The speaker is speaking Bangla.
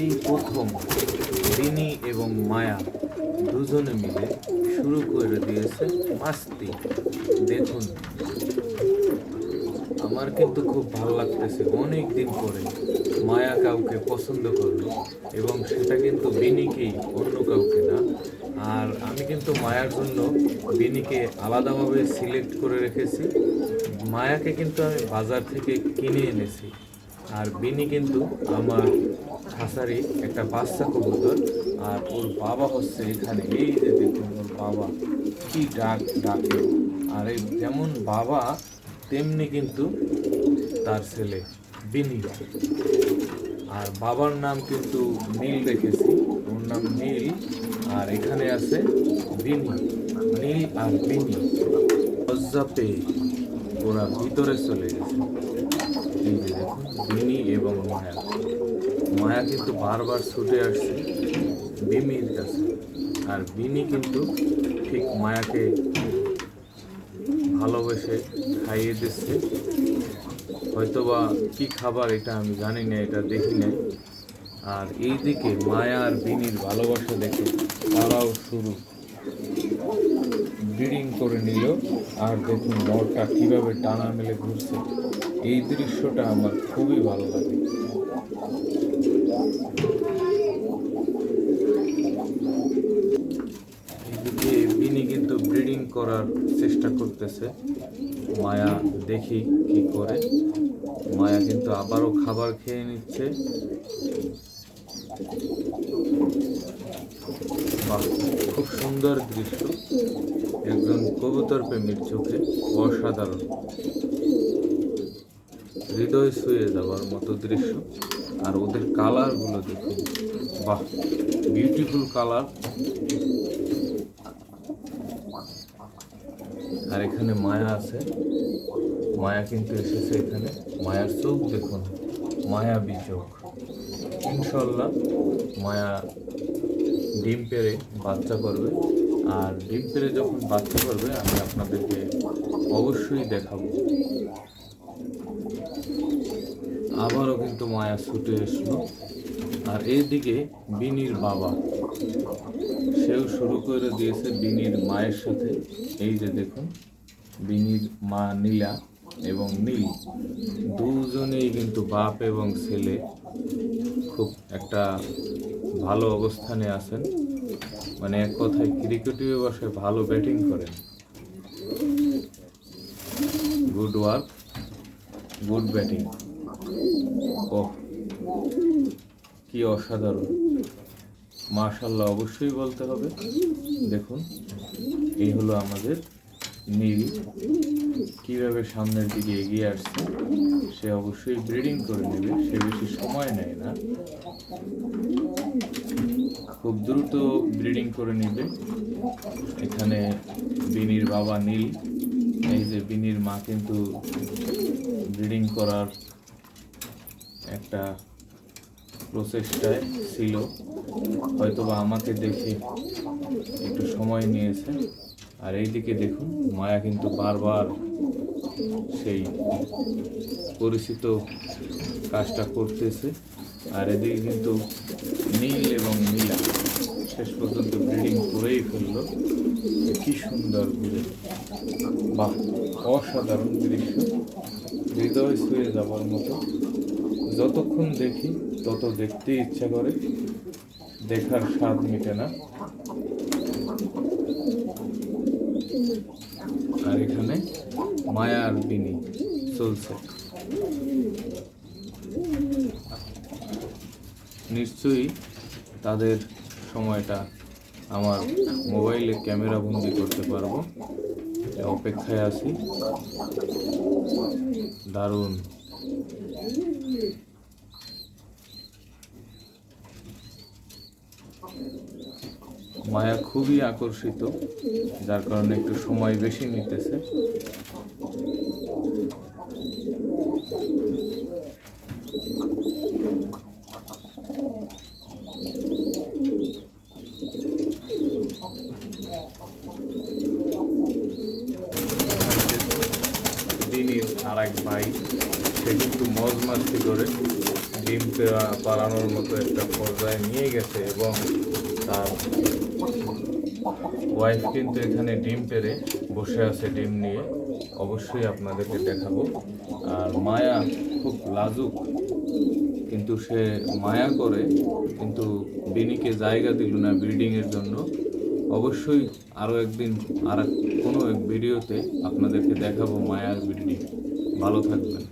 এই প্রথম রিনি এবং মায়া দুজনে মিলে শুরু করে দিয়েছে মাস্তি। দেখুন। আমার কিন্তু খুব ভালো লাগতেছে। অনেক দিন পরে মায়া কাউকে পছন্দ করল এবং সেটা কিন্তু বিনিকেই, অন্য কাউকে না। আর আমি কিন্তু মায়ার জন্য বিনিকে আলাদাভাবে সিলেক্ট করে রেখেছি। মায়াকে কিন্তু আমি বাজার থেকে কিনে এনেছি। আর বিনি কিন্তু আমার খাসারি একটা বাচ্চা কবুতর, আর ওর বাবা হচ্ছে এখানে। এই যে দেখুন, ওর বাবা কি ডাক ডাকে। আর এই যেমন বাবা, তেমনি কিন্তু তার ছেলে বিনি। আর বাবার নাম কিন্তু নীল রেখেছি, ওর নাম নীল, আর এখানে আছে বিনি, নীল আর বিনি। লজ্জা পেয়ে ওরা ভিতরে চলে গেছে। এই দেখুন এবং মায়া মায়া কিন্তু বারবার ছুটে আসছে বিমির কাছে। আর বিনি কিন্তু ঠিক মায়াকে ভালোবেসে খাইয়ে দিচ্ছে। হয়তোবা কি খাবার এটা আমি জানি না, এটা দেখি নাই। আর এইদিকে মায়া আর বিনির ভালোবাসা দেখে তারাও শুরু। ব্রিডিং করে নিল। আর দেখুন নরটা কীভাবে টানা মেলে ঘুরছে। এই দৃশ্যটা আমার খুবই ভালো লাগে। বিনি কিন্তু ব্রিডিং করার চেষ্টা করতেছে। মায়া দেখি কি করে। মায়া কিন্তু আবারও খাবার খেয়ে নিচ্ছে। খুব সুন্দর দৃশ্য। একজন কবুতর প্রেমীর চোখে অসাধারণ। হৃদয় ছুঁয়ে যাওয়ার মতো দৃশ্য। আর ওদের কালারগুলো দেখুন। বাহ বিউটিফুল কালার আর এখানে মায়া আছে। মায়া কিন্তু এসেছে এখানে। মায়ার চোখ দেখুন। মায়াবী চোখ ইনশাল্লাহ মায়া ডিম পেড়ে বাচ্চা করবে। আর ডিম পেড়ে যখন বাচ্চা করবে, আমি আপনাদেরকে অবশ্যই দেখাবো। আবারও কিন্তু মায়া ছুটে এসলো আর এইদিকে বিনির বাবা, সেও শুরু করে দিয়েছে বিনির মায়ের সাথে। এই যে দেখুন, বিনির মা নীলা। এবং নীল দুজনেই কিন্তু বাপ এবং ছেলে খুব একটা ভালো অবস্থানে আছেন। মানে এক কথায় ক্রিকেটীয় বসে ভালো ব্যাটিং করেন। Good work, good batting. ও কি অসাধারণ। মার্শাল্লাহ অবশ্যই বলতে হবে। দেখুন, এই হলো আমাদের নীল কীভাবে সামনের দিকে এগিয়ে আসছে সে অবশ্যই ব্রিডিং করে নেবে, সে বেশি সময় নেয় না। খুব দ্রুত ব্রিডিং করে নেবে। এখানে বিনির বাবা নীল, এই যে বিনির মা কিন্তু ব্রিডিং করার একটা প্রচেষ্টায় ছিল। হয়তোবা আমাকে দেখে একটু সময় নিয়েছে। আর এইদিকে দেখুন, মায়া কিন্তু বারবার সেই পরিচিত কাজটা করতেছে। আর এদিকে কিন্তু নীল এবং নীলা শেষ পর্যন্ত ব্রিডিং করেই ফেলল। কি সুন্দর ঘুরে বাহ, অসাধারণ দৃশ্য। হৃদয় ছুঁয়ে যাবার মতো। যতক্ষণ দেখি, তত দেখতে ইচ্ছা করে। দেখার স্বাদ মিটে না। আর এখানে মায়া আর বিনি চলছে। নিশ্চয়ই তাদের সময়টা আমার মোবাইলে ক্যামেরা বন্দি করতে পারব। অপেক্ষায় আছি। দারুণ। মায়া খুবই আকর্ষিত, যার কারণে একটু সময় বেশি নিতেছে। দিনের আর এক ভাই, সে কিন্তু মজ করে পালানোর মতো একটা পর্যায়ে নিয়ে গেছে এবং তার ওয়াইফ কিন্তু এখানে ডিম পেরে বসে আছে ডিম নিয়ে। অবশ্যই আপনাদেরকে দেখাবো। আর মায়া খুব লাজুক, কিন্তু সে মায়া করে, কিন্তু বিনিকে জায়গা দিল না ব্রিডিং এর জন্য। অবশ্যই আরও একদিন আর কোনো এক ভিডিওতে আপনাদেরকে দেখাবো মায়ার ব্রিডিং ভালো থাকবেন।